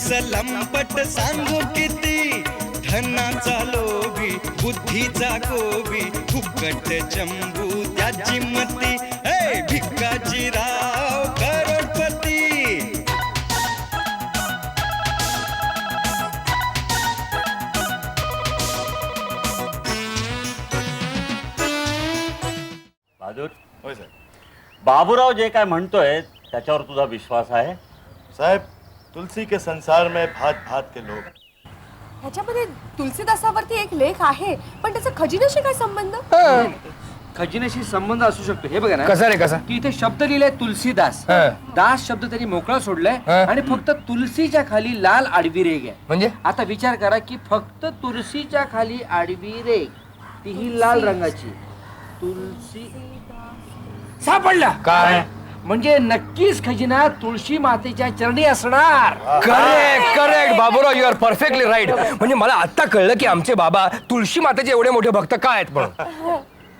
कंजूस लंपट सांगू किती? धनाचा लोभी बुद्धीचा गोबी फुकट चंबू त्याची मती. हे भिकाजीराव करोडपती. बहादूर? होय साहेब बाबूराव जे काय म्हणतोय त्याच्यावर तुझा विश्वास आहे? साहेब तुलसी के संसार में भात भात के लोग। ह्याच्यामध्ये तुलसीदासावरती एक लेख आहे पण त्याचा खजिन्याशी काय संबंध? खजिन्याशी संबंध असू शकतो. हे बघा ना. कसा रे कसा? की इथे शब्द लिहिलाय तुलसीदास. हा. दास शब्द त्यांनी मोकळा सोडलाय. आणि फक्त तुलसीच्या खाली लाल आडवी रेग आहे. म्हणजे? आता विचार करा की फक्त तुळशीच्या खाली आडवी रेग तीही लाल रंगाची तुलसी सापडला. काय? म्हणजे नक्कीच खजिना तुळशी मातेच्या चरणी असणार. Correct correct Baburao you are perfectly right म्हणजे मला आता कळलं की आमचे बाबा तुळशी मातेचे एवढे मोठे भक्त काय आहेत म्हणून.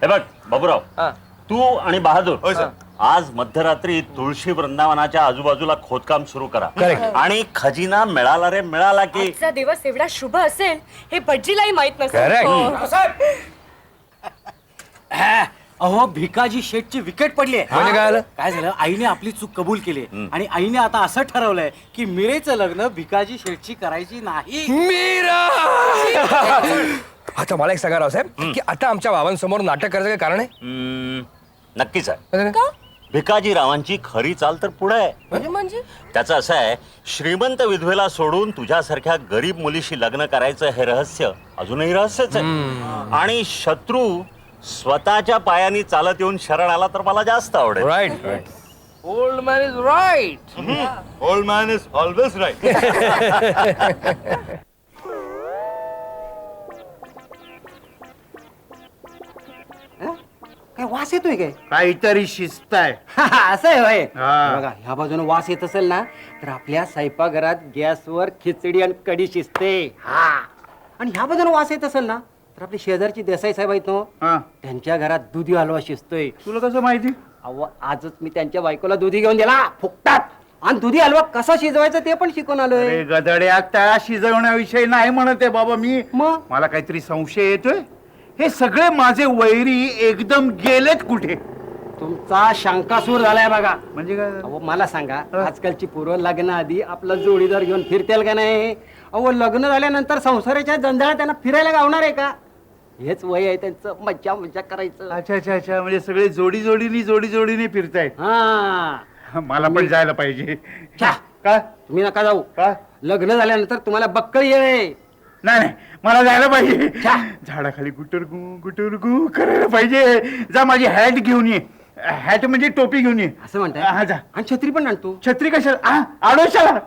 हे बघ बाबूराव हा. तू आणि बहादूर सर आज मध्यरात्री तुळशी वृंदावनाच्या आजूबाजूला खोदकाम सुरू करा. Correct. आणि खजिना मिळाला रे मिळाला की आजचा दिवस एवढा शुभ असेल हे भटजीलाही माहीत नसेल. Correct. हो. अहो भिकाजी शेठची विकेट पडली आहे. म्हणजे काय झालं? काय झालं? आईने आपली चूक कबूल केली आणि आईने आता असं ठरवलंय की मिरेचं लग्न भिकाजी शेठची करायची नाही. मीरा! आता मला एक सांगा रावसाहेब की आता आमच्या बाबांसमोर नाटक करायचं काय कारण आहे? हम्म, नक्कीच आहे. काय? भिकाजी रावांची खरी चाल तर पुढे आहे. म्हणजे म्हणजे? त्याचं असं आहे श्रीमंत विधवेला सोडून तुझ्यासारख्या गरीब मुलीशी लग्न करायचं हे रहस्य अजूनही रहस्यच आहे. आणि शत्रू स्वतःच्या पायानी चालत येऊन शरण आला तर मला जास्त आवडेल. Right right old man is right old man is always right काय वास येतोय काय? काहीतरी शिस्त आहे असं आहे होय. हा. बघा ह्या बाजूने वास येत असेल ना तर आपल्या स्वयंपाकघरात गॅसवर खिचडी आणि कढी शिजते. हा. आणि ह्या बाजूने वास येत असेल ना तर आपली शेजारची देसाई साहेब आहेत ना हा. त्यांच्या घरात दुधी हलवा शिजतोय. तुला कसं माहिती? अहो आजच मी त्यांच्या बायकोला दुधी घेऊन दिला फुकटात. आणि दुधी हलवा कसा शिजवायचा ते पण शिकून आलोय. अरे गदड्या त्या शिजवण्याविषयी नाही म्हणत बाबा मी. मग? मला काहीतरी संशय येतोय. हे सगळे माझे वैरी एकदम गेलेत कुठे? तुमचा शंकासूर झालाय बघा. म्हणजे काय? अहो मला सांगा आजकालची पूर्व लग्नाआधी आपला जोडीदार घेऊन फिरतेल का नाही? अहो लग्न झाल्यानंतर संसाराच्या जंजाळात त्यांना फिरायला गावणार आहे का? हेच वय आहे त्यांचं. मज्जा मज्जा करायचं. अच्छा अच्छा अच्छा. म्हणजे सगळे जोडी जोडीनी जोडी जोडीने फिरतायत. हा. मला पण जायला पाहिजे. काय तुम्ही नका जाऊ. काय लग्न झाल्यानंतर तुम्हाला बक्कळ येळे नाही नाही. मला जायला पाहिजे. छा. झाडाखाली गुटरगू गुटरगू करायला पाहिजे. जा माझी हॅट घेऊन ये. हॅट म्हणजे टोपी घेऊन ये. असं म्हणताय? हा जा. आणि छत्री पण आणतो. छत्री कशाला? आ, आडोशाला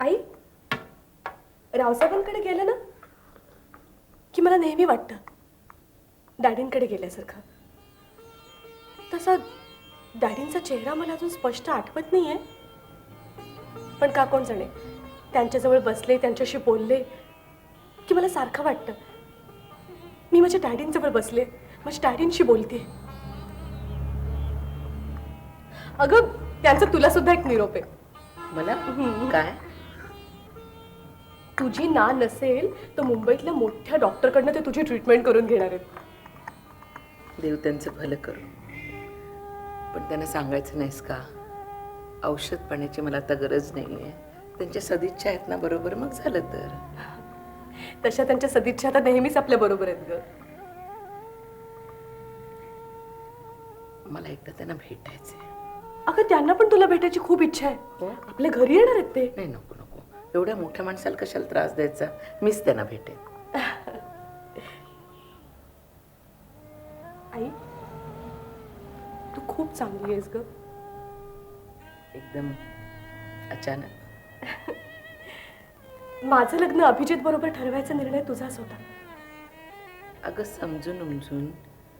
आई रावसाहेबांकडे गेलं ना की मला नेहमी वाटतं डॅडींकडे गेल्यासारखं. तसा डॅडींचा चेहरा मला अजून स्पष्ट आठवत नाहीये. पण का कोण जाणे त्यांच्याजवळ बसले त्यांच्याशी बोलले की मला सारखं वाटतं. मी माझ्या डॅडींजवळ बसले माझ्या डॅडींशी बोलते. अगं त्यांचा तुला सुद्धा एक निरोप आहे. मला? काय? तुझी ना नसेल तर मुंबईतल्या मोठ्या डॉक्टरकडनं ते तुझी ट्रीटमेंट करून घेणार आहेत. देव त्यांचं भलं करू पण त्यांना सांगायचं नाहीस का? औषध पाण्याची मला आता गरज नाही आहे त्यांच्या सदिच्छा आहेत ना बरोबर? मग झालं तर. तशा त्यांच्या सदिच्छा आता नेहमीच आपल्या बरोबर आहेत ग. मला एकदा त्यांना भेटायचंय. अगं त्यांना पण तुला भेटायची खूप इच्छा आहे. आपल्या घरी येणार आहेत ते. नाही नको. एवढ्या मोठ्या माणसाला कशाला त्रास द्यायचा? मीच त्यांना भेटेन. आई तू खूप चांगली आहेस ग. एकदम अचानक. माझं लग्न अभिजित बरोबर ठरवायचा निर्णय तुझाच होता. अगं समजून उमजून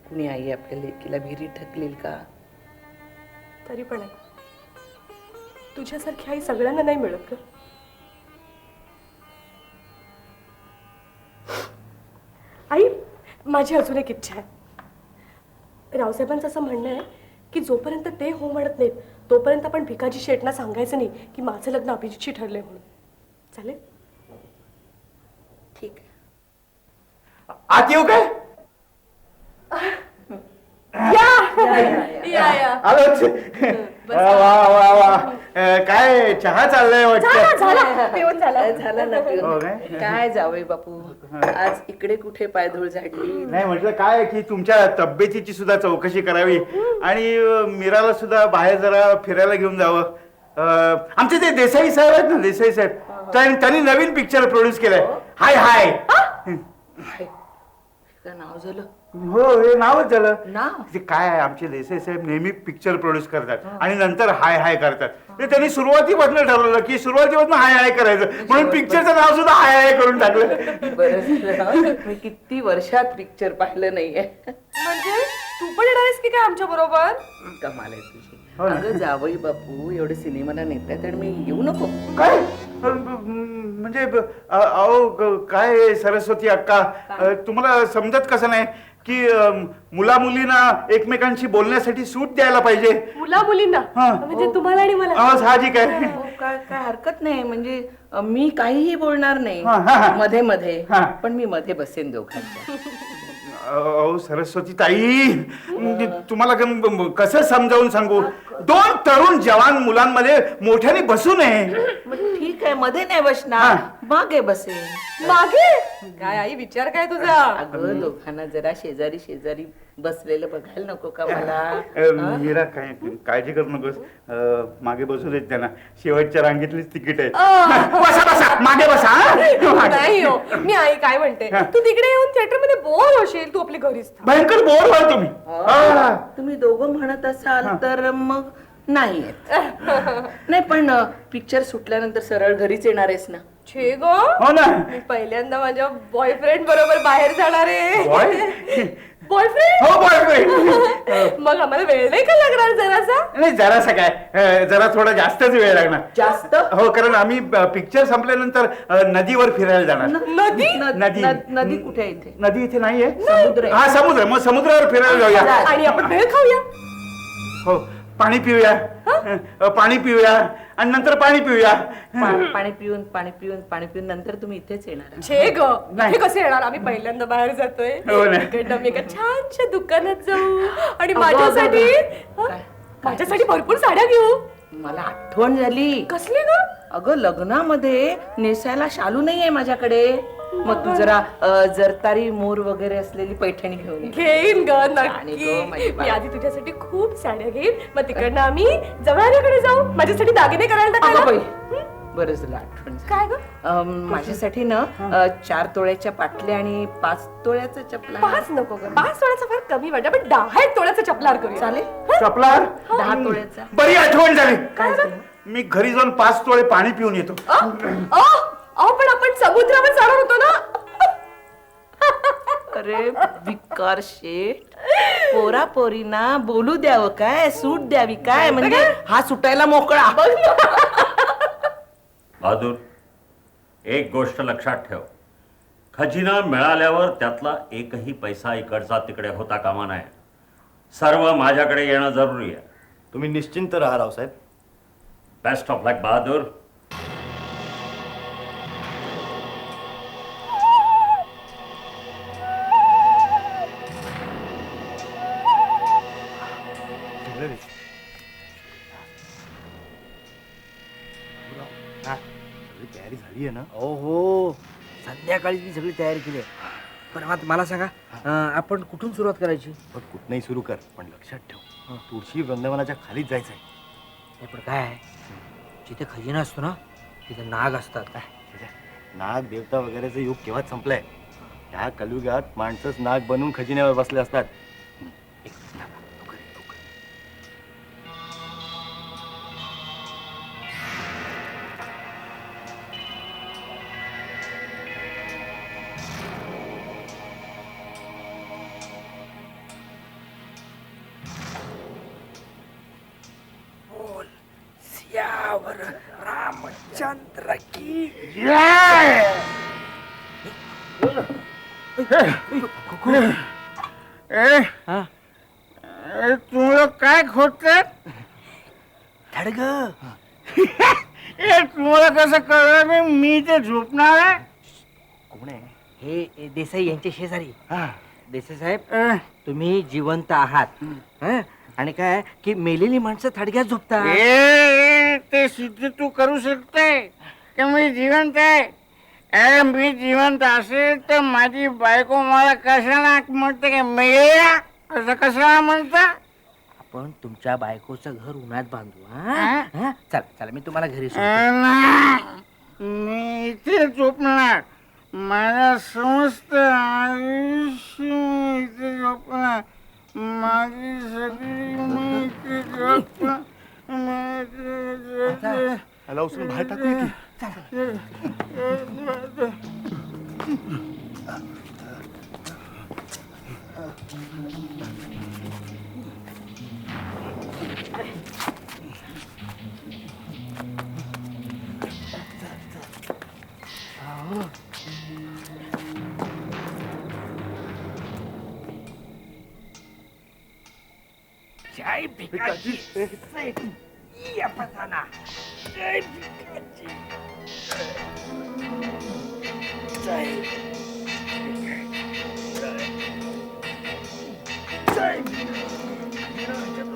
कुणी आई आपल्या लेकीला विहिरी ढकलेल का? तरी पण आहे तुझ्यासारखी आई सगळ्यांना नाही मिळत ग. माझी अजून एक इच्छा आहे. रावसाहेबांचं असं म्हणणं आहे की जोपर्यंत ते हो म्हणत नाहीत तोपर्यंत आपण भिकाजी शेटना सांगायचं नाही की माझं लग्न अभिजितशी ठरलंय म्हणून. चालेल? ठीक आहे. आत येऊ काय? या! या आलोच वा वा वा अं, काय चहा चाललाय वाटतं? झाला. पिऊन झाला. झालं ना हो पिऊन. काय? काय जावई बापू? आज इकडे कुठे पायधूळ झाडली? नाही म्हटलं काय की तुमच्या तब्येतीची सुद्धा चौकशी करावी. आणि अं, मीराला सुद्धा बाहेर जरा फिरायला घेऊन जावं. अं, आमचे ते देसाई साहेब आहेत ना देसाई साहेब. त्यां- त्यांनी नवीन पिक्चर प्रोड्यूस केलाय. हाय हाय. हाय. काय नाव झालं? हो हे नावच झालं. नाव? ते काय आहे आमचे देसाई साहेब नेहमी पिक्चर प्रोड्यूस करतात आणि नंतर हाय हाय करतात. ते त्यांनी सुरुवातीपासून ठरवलं की सुरुवातीपासून हाय हाय करायचं. म्हणून पिक्चरचं नाव सुद्धा हाय हाय करून टाकलं. बरं झालं. मी किती वर्षात पिक्चर पाहिलं नाहीये. म्हणजे तू पण येणार आहेस की काय आमच्या बरोबर? कमाल आहे तुझी. हो ना. अगं जावई बापू एवढे सिनेमाला नेतात आणि मी येऊ नको. काय? अ, ब- म्हणजे ब- अ, अहो ग- काय सरस्वती अक्का? अ, तुम्हाला समजत कसं नाही? की मुला मुलींना एकमेकांशी बोलण्यासाठी सूट द्यायला पाहिजे. मुला मुलींना हा. म्हणजे तुम्हाला आणि मला? अहो, साहजिक आहे. हो, काय काय हरकत नाही. म्हणजे अ, मी काहीही बोलणार नाही. हा, हा, हा. मध्ये मध्ये. हा. पण मी मध्ये बसेन दोघांच्या. अहो सरस्वती ताई म्हणजे तुम्हाला कम- ब- ब- कसं समजावून सांगू? दोन तरुण जवान मुलांमध्ये मोठ्याने बसू नये. मग ठीक आहे मध्ये नाही बसणार. मागे बसेन मागे? काय आई विचार काय तुझा? अगं दोघांना जरा शेजारी शेजारी बसलेलं बघायला नको का मला? मीरा काय काळजी करू नकोस. मागे बसू देत त्यांना. शेवटच्या रांगेतलीच तिकीट आहे. बसा बसा. मागे बसा? नाही हो मी आई काय म्हणते? तू तिकडे येऊन थिएटरमध्ये बोर होशील तू आपल्या घरीच. भयंकर बोर व्हाल तुम्ही. हा. तुम्ही दोघं म्हणत असाल तर मग नाही येत. नाही पण पिक्चर सुटल्यानंतर सरळ घरीच येणार आहेस ना? छे ग! हो ना. मी पहिल्यांदा माझ्या बॉयफ्रेंड बरोबर बाहेर जाणार आहे? बॉयफ्रेंड हो बॉयफ्रेंड मग आम्हाला वेळ नाही का लागणार जरासा? नाही जरासा काय? जरा थोडा जास्तच वेळ लागणार. जास्त? हो कारण आम्ही पिक्चर संपल्यानंतर नदीवर फिरायला जाणार. नदी? नदी. नदी कुठे आहे इथे? नदी इथे नाहीये. समुद्र आहे. हा समुद्र मग समुद्रावर फिरायला जाऊया. आणि आपण भेळ खाऊया. हो. पाणी पिऊया. अ, पाणी पिऊया. आणि नंतर पाणी पिऊया. पा- पाणी पिऊन पाणी पिऊन पाणी पिऊन नंतर तुम्ही इथेच येणार आहात. छे ग. नाही. इथे कसे येणार? आम्ही पहिल्यांदा बाहेर जातोय. हो ना. इकडनं आम्ही एका छानशा दुकानात जाऊ. आणि अगं, माझ्यासाठी अगं, हं? काय? माझ्यासाठी भरपूर साड्या घेऊ. मला आठवण झाली. कसली ग? अगं लग्नामध्ये नेसायला शालू नाहीये माझ्याकडे. मग तू जरा अ, जरतारी मोर वगैरे असलेली पैठणी घेऊन ये. घेईन ग आणि नक्की. गं, माझी मी. आधी तुझ्यासाठी खूप साड्या घेईन. मग तिकडनं आम्ही जवळकडे जाऊ. माझ्यासाठी दागिने करायला अगं टाकायला बरं झालं आठवण झाली. काय ग? अम, माझ्यासाठी ना अ, चार तोळ्याच्या पाटल्या आणि पाच तोळ्याचं चपला. पाच नको ग. पाच तोळ्याचा फार कमी वाटत पण दहा एक तोळ्याचा चपलार करूया. चालेल. चपलार दहा तोळ्याचा. बरी आठवण झाली. काय झालं मी घरी जाऊन पाच तोळे पाणी पिऊन येतो. अ, अ, अहो पण आपण समुद्रावर जाणार होतो ना? अरे विकार शेठ. पोरा पोरीना बोलू द्यावं काय? सूट द्यावी काय? म्हणजे हा सुटायला मोकळा. बहादूर एक गोष्ट लक्षात ठेव. खजिना मिळाल्यावर त्यातला एकही पैसा इकडचा तिकडे होता कामा नये. सर्व माझ्याकडे येणं जरुरी आहे. तुम्ही निश्चिंत राहा Raosaheb. Best of luck Bahadur. ना? हो हो संध्याकाळी मी सगळी तयारी केली आहे. पण आता मला सांगा अं, आपण कुठून सुरुवात करायची? बघ कुठनंही सुरू कर पण लक्षात ठेव. तुळशी वृंदावनाच्या खालीच जायचंय. हे पण काय आहे? जिथे खजिना असतो ना तिथे नाग असतात नाग देवता वगैरेचं युग केव्हाच संपलंय? ह्या कलियुगात माणसंच नाग बनून खजिन्यावर बसले असतात. ए तुम्हाला कसं कळलं? नाही मी ते झोपणार आहे. कोण आहे? हे देसाई यांचे शेजारी. हा. देसाई साहेब अ, तुम्ही जिवंत आहात. हं? आणि काय की मेलेली माणसं थडग्यात झोपतात. ए, ए, ते सिद्ध तू करू शकते की मी जिवंत आहे. ए, मी जिवंत असेल तर माझी बायको मला कशाला म्हणते का मेल्या असं कशाला म्हणता? आपण तुमच्या बायकोचं घर उन्हात बांधू हा? हा? चला चला मी तुम्हाला घरी सोडतो. नाही. मी इथे झोपणार माझं समस्त आयुष्य मी इथे झोपणार माझी सगळी मी इथे झोपणार मी इथे झोपणार. याला उचलून बाहेर टाकूया की Sai, picadinho! Sai! Ia, pataná! Sai! Sai! Sai! Sai!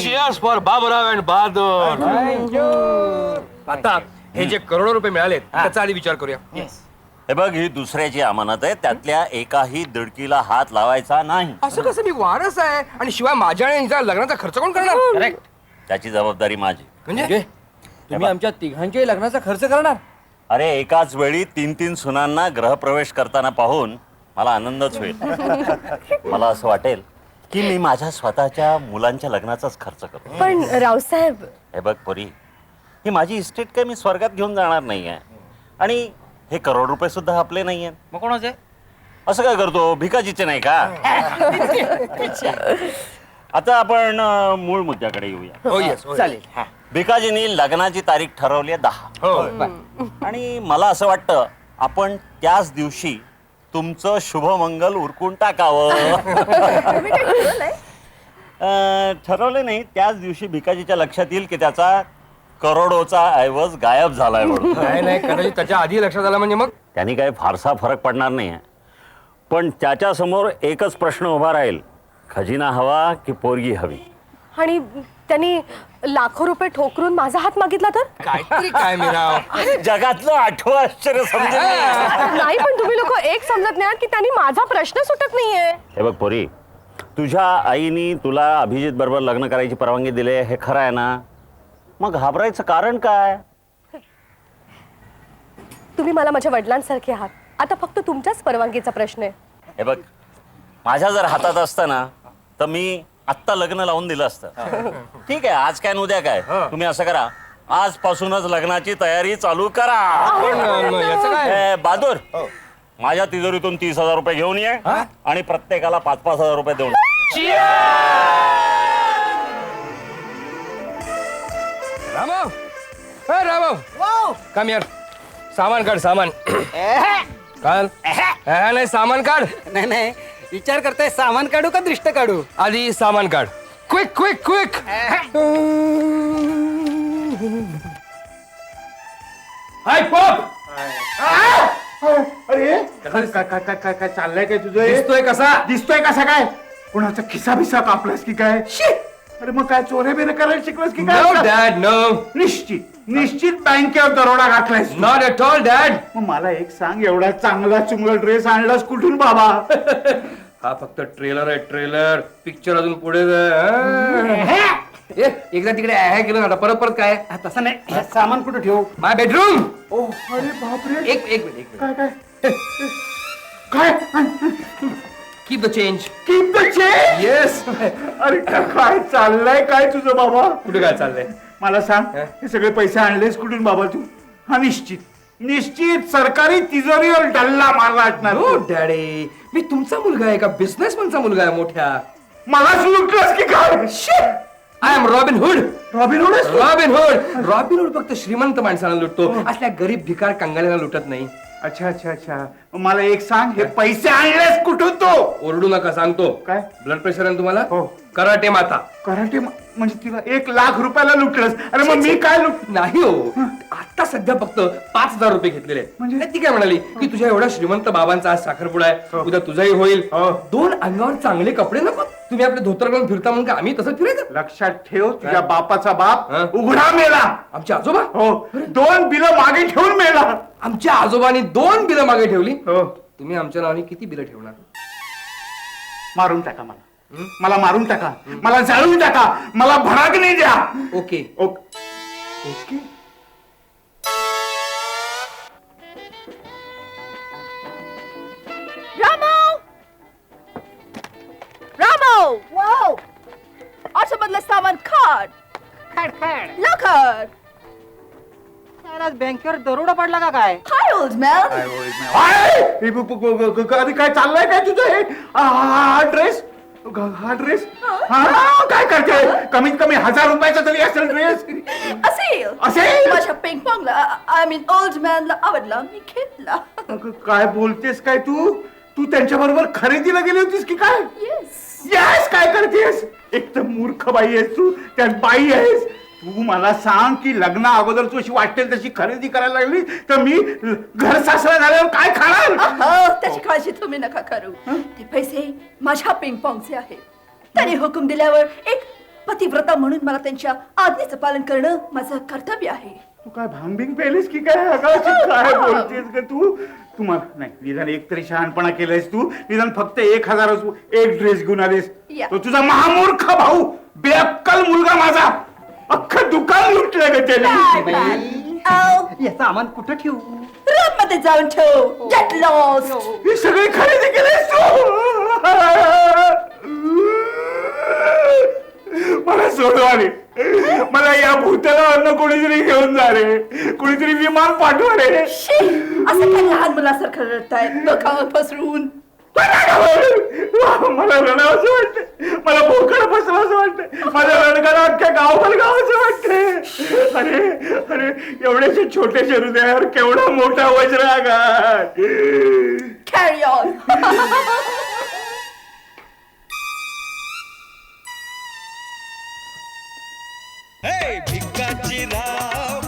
Cheers for Baburao and Bahadur. Thank you. Patap. हे जे करोडो रुपये मिळालेत त्याचा आधी विचार करूया. हे बघ ही दुसऱ्याची अमानत आहे त्यातल्या एकाही दडकीला हात लावायचा नाही. असं कसं? मी वारस आहे. आणि शिवाय माझ्या आणि हिचा लग्नाचा खर्च कोण करणार? त्याची जबाबदारी माझी. म्हणजे? तुम्ही आमच्या तिघांच्याही लग्नाचा खर्च करणार? अरे एकाच वेळी तीन तीन सुनांना ग्रहप्रवेश करताना पाहून मला आनंदच होईल. मला असं वाटेल की मी माझ्या स्वतःच्या मुलांच्या लग्नाचाच खर्च करतो. पण रावसाहेब हे बघ परी. ही माझी इस्टेट काय मी स्वर्गात घेऊन जाणार नाही आहे. आणि हे करोड रुपये सुद्धा आपले नाही आहेत. मग कोणाचे? असं काय करतो? भिकाजीचे नाही का? आता आपण अं, मूळ मुद्द्याकडे येऊया. हो येस चालेल. हा. भिकाजींनी लग्नाची तारीख ठरवली आहे दहा. हो आणि मला असं वाटतं आपण त्याच दिवशी तुमचं शुभमंगल उरकून टाकावं. अं, ठरवलं नाही त्याच दिवशी भिकाजीच्या लक्षात येईल की त्याचा करोडोचा ऐवज गायब झालाय म्हणून. नाही नाही कदाचित त्याच्या आधी लक्षात आलं म्हणजे मग? त्यांनी काही फारसा फरक पडणार नाही आहे पण त्याच्यासमोर एकच प्रश्न उभा राहील. खजिना हवा की पोरगी हवी? आणि त्यांनी लाखो रुपये ठोकरून माझा हात मागितला तर? काहीतरी काय मीराव? जगातलं आठवं आश्चर्य समजेल नाही पण तुम्ही लोक एक समजत नाही आहात की त्यांनी माझा प्रश्न सुटत नाहीये. हे बघ पोरी तुझ्या आईनी तुला अभिजित बरोबर लग्न करायची परवानगी दिली हे खरं आहे ना? मग घाबरायचं कारण काय? तुम्ही मला माझ्या वडिलांसारखे आहात. आता फक्त तुमच्याच परवानगीचा प्रश्न आहे. हे बघ माझ्या जर हातात असतं ना तर मी आत्ता लग्न लावून दिलं असतं. ठीक आहे आज काय न उद्या काय? तुम्ही असं करा आजपासूनच लग्नाची तयारी चालू करा. पण अं, याचं काय? ए, बहादूर माझ्या तिजोरीतून तीस हजार रुपये घेऊन ये आणि प्रत्येकाला पाच पाच हजार रुपये देऊन रामव ए रामव कम यार सामान काढ सामान. काढ ए, नाही सामान काढ. नाही नाही. विचार करताय सामान काढू का दृष्ट काढू? आधी सामान काढ. Quick quick quick hi pop! अरे काय काय काय काय काय काय चाललंय काय तुझं हे? दिसतोय कसा? दिसतोय कसा काय? कोणाचा खिसा बिसा कापलास की काय? अरे मग काय चोऱ्या बिरे करायला शिकलास की काय डॅड नो निश्चित निश्चित बँकेवर दरोडा घातलायस. नॉट एट ऑल डॅड मग मला एक सांग एवढा चांगला चुंगला ड्रेस आणलास कुठून बाबा? हा फक्त ट्रेलर आहे ट्रेलर पिक्चर अजून पुढे जाय, हा. ए, एकदा तिकडे आहे केलं ना आता परत परत काय? हा, तसं नाही. हे सामान कुठं ठेवू? माय बेडरूम ओ अरे बापरे. एक एक मिनिट एक काय काय? काय? Keep the change Keep the change? Yes अरे काय चाललंय काय तुझं बाबा? कुठे काय चाललंय? मला सांग हा? हे सगळे पैसे आणलेस कुठून बाबा तू? हा निश्चित. निश्चित सरकारी तिजोरीवर डल्ला मारला असणार नो डॅडी मी तुमचा मुलगा आहे का? बिझनेसमनचा मुलगा आहे मोठ्या. मला लुटलंस की काय? I am Robin Hood Robin? Robin Hood Robin Hood फक्त श्रीमंत माणसाला लुटतो. असल्या गरीब भिकार कंगाल्याला लुटत नाही. अच्छा अच्छा अच्छा. मग मला एक सांग हे पैसे आणलेस कुठून तो? ओरडू नका सांगतो. काय? ब्लड प्रेशर आहे ना तुम्हाला? हो. कराटे माता. कराटे म- म्हणजे तिला एक लाख रुपयाला लुटलंस. अरे मग मी काय लुट नाही हो. आता सध्या फक्त पाच हजार रुपये घेतलेले आहेत. म्हणजे? नाही, ती काय म्हणाली? की तुझ्या एवढ्या श्रीमंत बाबांचा आज साखरपुडा आहे. उद्या तुझाही होईल. हो. दोन अंगावर चांगले कपडे नको. तुम्ही आपले धोतर घालून फिरता म्हणून का आम्ही तसं फिरायचं. लक्षात ठेव तुझ्या बापाचा बाप? उघडा मेला. आमचे आजोबा? हो. दोन बिलं मागे ठेवून मेला. आमच्या आजोबांनी दोन बिलं मागे ठेवली. हो. तुम्ही आमच्या नावाने किती बिलं ठेवणार? मारून टाका मला. मला मारून टाका. मला जाळून टाका. मला भडागणी द्या. ओके. Okay okay. वाव! सामान काढ लवकर आज बँकेवर दरोडा पडला का काय? Hi old man hi! हे ब- ब- ब- ब- अरे काय चाललंय काय तुझं हा ड्रेस? हा ड्रेस हा? काय करते? कमीत कमी हजार रुपयाचा तरी असेल ड्रेस असेल असेल? माझ्या पिंग पॉंगला आय मीन ओल्ड मॅनला आवडला मी घेतला अगं, काय बोलतेस काय तू? तू त्यांच्या बरोबर खरेदीला गेली होतीस की काय? येस येस काय करतेस? एक तर मूर्ख बाई आहेस तू त्यात बाई आहेस. तू मला सांग की लग्ना अगोदर तू अशी वाटेल तशी खरेदी करायला लागली तर मी घर सासरा झाल्यावर काय खाणार? अहो, त्याची काळजी तुम्ही नका करू. ते पैसे माझ्या पिंग पॉंगचे आहेत. त्याने हुकूम दिल्यावर एक पतिव्रता म्हणून मला त्यांच्या आज्ञेचं पालन करणं माझं कर्तव्य आहे. तू काय भांगबिंग पेलीस की काय? अगं अशी काय बोलतेस का तू? तुम्हाला नाही निदान एक तरी शहाणपणा केलायस तू. निदान फक्त एक हजार एक ड्रेस घेऊन आलेस. या. तो तुझा महामूर्ख भाऊ बेअक्कल मुलगा माझा. लुटलं ग त्याने हे सामान कुठं ठेवू? रूममध्ये जाऊन ठेव. गेट लॉस्ट ही. सगळी खरेदी केलीस तू? मला सोडवा रे मला या भूताला कोणीतरी घेऊन जा रे. कोणीतरी विमान पाठवा रे. असं काय लहान मुलासारखं रडताय? डोकावर पसरून. मला रडावं असं वाटतं मला भोकड बसवं असं वाटतं माझ्या रडगाला अख्ख्या गावाला गावाचं वाटतं अरे अरे एवढ्याशे छोट्याशे हृदयावर केवढा मोठा वज्राघात कॅरी ऑन भिक्काची राव.